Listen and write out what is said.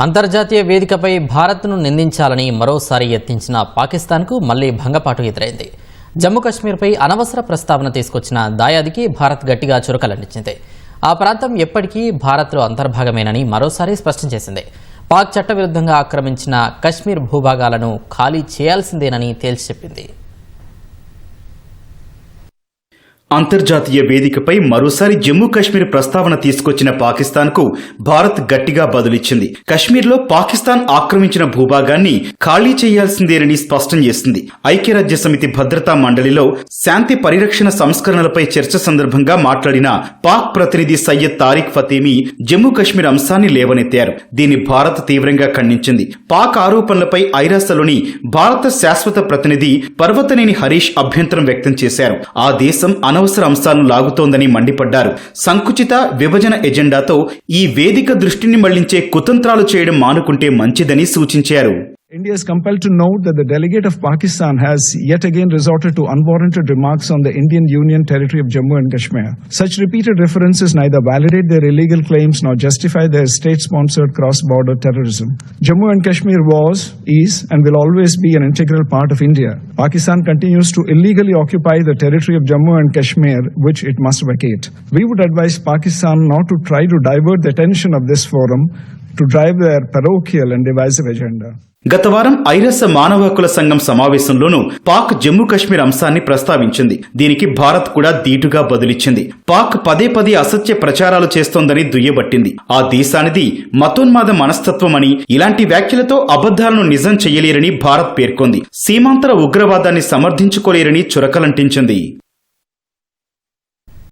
అంతర్జాతీయ వేదికపై భారత్ను నిందించాలని మరోసారి యత్నించిన పాకిస్తాన్కు మళ్ళీ భంగపాటు ఎదురైంది. జమ్మూ కాశ్మీర్పై అనవసర ప్రస్తావన తీసుకొచ్చిన దాయాదికి భారత్ గట్టిగా చురకలంటించింది ఆ ప్రాంతం ఎప్పటికీ భారత్లో అంతర్భాగమేనని మరోసారి స్పష్టం చేసింది. పాక్ చట్టవిరుద్ధంగా ఆక్రమించిన కశ్మీర్ భూభాగాలను ఖాళీ చేయాల్సిందేనని తేల్చి చెప్పింది. అంతర్జాతీయ వేదికపై మరోసారి జమ్మూ కాశ్మీర్ ప్రస్తావన తీసుకొచ్చిన పాకిస్తాన్కు భారత్ గట్టిగా బదులిచ్చింది. కశ్మీర్లో పాకిస్తాన్ ఆక్రమించిన భూభాగాన్ని ఖాళీ చేయాల్సిందేనని స్పష్టం చేసింది. ఐక్యరాజ్య సమితి భద్రతా మండలిలో శాంతి పరిరక్షణ సంస్కరణలపై చర్చ సందర్భంగా మాట్లాడిన పాక్ ప్రతినిధి సయ్యద్ తారిక్ ఫతేమీ జమ్మూ కాశ్మీర్ అంశాన్ని లేవనెత్తారు. దీన్ని భారత్ తీవ్రంగా ఖండించింది. పాక్ ఆరోపణలపై ఐరాసలోని భారత శాశ్వత ప్రతినిధి పర్వతనేని హరీష్ అభ్యంతరం వ్యక్తం చేశారు. ఆ దేశం అనవసర అంశాలను లాగుతోందని మండిపడ్డారు. సంకుచిత విభజన ఎజెండాతో ఈ వేదిక దృష్టిని మళ్ళించే కుతంత్రాలు చేయడం మానుకుంటే మంచిదని సూచించారు. India is compelled to note that the delegate of Pakistan has yet again resorted to unwarranted remarks on the Indian Union territory of Jammu and Kashmir. Such repeated references neither validate their illegal claims nor justify their state sponsored cross border terrorism. Jammu and Kashmir was, is, and will always be an integral part of India. Pakistan continues to illegally occupy the territory of Jammu and Kashmir, which it must vacate. We would advise Pakistan not to try to divert the attention of this forum to drive their parochial and divisive agenda. గత వారం ఐరస మానవ హక్కుల సంఘం సమావేశంలోనూ పాక్ జమ్మూ కాశ్మీర్ అంశాన్ని ప్రస్తావించింది. దీనికి భారత్ కూడా ధీటుగా బదులిచ్చింది. పాక్ పదే పదే అసత్య ప్రచారాలు చేస్తోందని దుయ్యబట్టింది. ఆ దేశానిది మతోన్మాద మనస్తత్వమని ఇలాంటి వ్యాఖ్యలతో అబద్ధాలను నిజం చెయ్యలేరని భారత్ పేర్కొంది. సీమాంతర ఉగ్రవాదాన్ని సమర్థించుకోలేరని చురకలంటించింది.